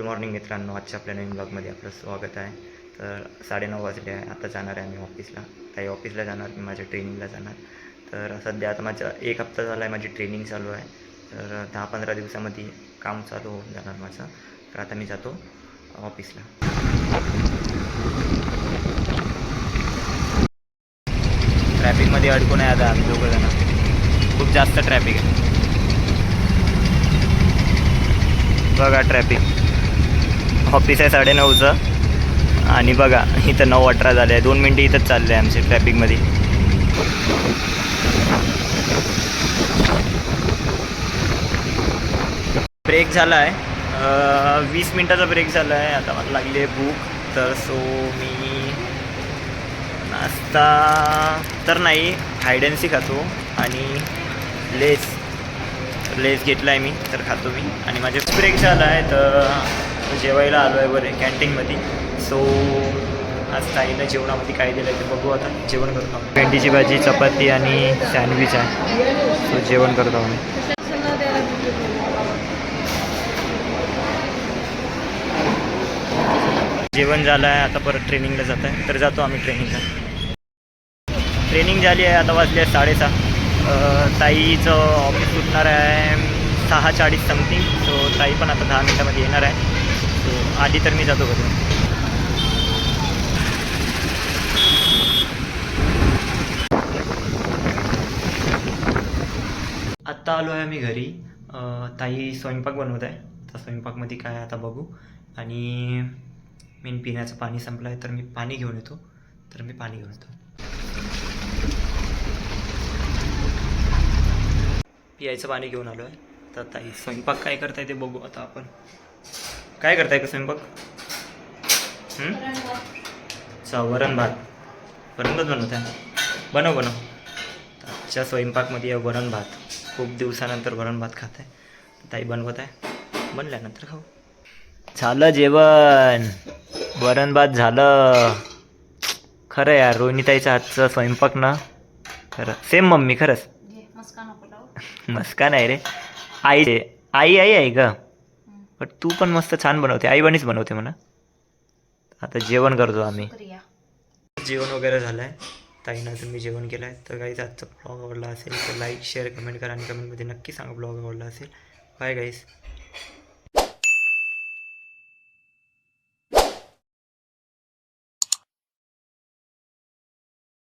Good morning मित्रांनो आजच्या आपल्या नवीन ब्लॉगमध्ये आपलं स्वागत आहे. तर साडेनऊ वाजले आहे आता जाणार आहे आम्ही ऑफिसला. काही ऑफिसला जाणार मी माझ्या ट्रेनिंगला जाणार. तर सध्या आता माझा एक हप्ता झाला आहे माझी ट्रेनिंग चालू आहे. तर दहा पंधरा दिवसामध्ये काम चालू होऊन जाणार माझं. तर आता मी जातो ऑफिसला. ट्रॅफिकमध्ये अडकून आहे आता आम्ही दोघं जण. खूप जास्त ट्रॅफिक आहे. बघा ट्रॅफिक. ऑफिस आहे साडेनऊचं. आणि बघा इथं नऊ अठरा झाले आहे. दोन मिनटं इथंच चालले आहे आमचे ट्रॅफिकमध्ये ब्रेक झाला आहे वीस मिनटाचा ब्रेक झाला आहे आता मला लागली आहे भूक तर सो मी नाश्ता तर नाही हायडन्सी खातो. आणि लेस लेस घेतला आहे मी तर खातो मी. आणि माझे ब्रेक झाला आहे तर जेवायला आलो आहे बरे कॅन्टीनमध्ये सो आज ताईनं जेवणामध्ये काय दिलं आहे ते बघू आता. जेवण करतो आम्ही. भेंडीची भाजी चपाती आणि सँडविच आहे. सो जेवण करतो आम्ही. जेवण झालं आहे आता परत ट्रेनिंगला जात आहे. तर जातो आम्ही ट्रेनिंगला ट्रेनिंग झाली आहे आता वाजले आहे साडेसहा. ताईचं ऑफिस सुटणार आहे सहा चाळीस समथिंग सो ताई पण आता दहा मिनटामध्ये येणार आहे. सो आधी तर मी जातो बघून आत्ता आलो आहे मी घरी ताई स्वयंपाक बनवत आहे तर स्वयंपाकमध्ये काय आता बघू. आणि मी पिण्याचं पाणी संपलं आहे तर मी पाणी घेऊन येतो. तर मी पाणी घेऊन येतो. पियायचं पाणी घेऊन आलो आहे तर ताई स्वयंपाक काय करताय ते बघू आता आपण. काय करताय का स्वयंपाक? वरण भात वरण भात. बनवत आहे बनव बनव. आजच्या स्वयंपाकमध्ये वरण भात. खूप दिवसानंतर वरण भात खात आहे ताई बनवत आहे बनल्यानंतर खाऊ. झालं जेवण. वरण भात झालं. खरं यार रोहिणीताईच्या हातचं स्वयंपाक ना खरं. सेम मम्मी खरंच. मस्का नाही रे. आई आई आई आहे का पण तू पण मस्त छान बनवते. आई बनीच बनवते म्हणा. आता जेवण करतो आम्ही. जेवण वगैरे झालं आहे ताईनं तुम्ही जेवण केलं आहे तर गाईज आजचा ब्लॉग आवडला असेल तर लाईक शेअर कमेंट करा आणि कमेंटमध्ये नक्की सांगा ब्लॉग आवडला असेल. Bye guys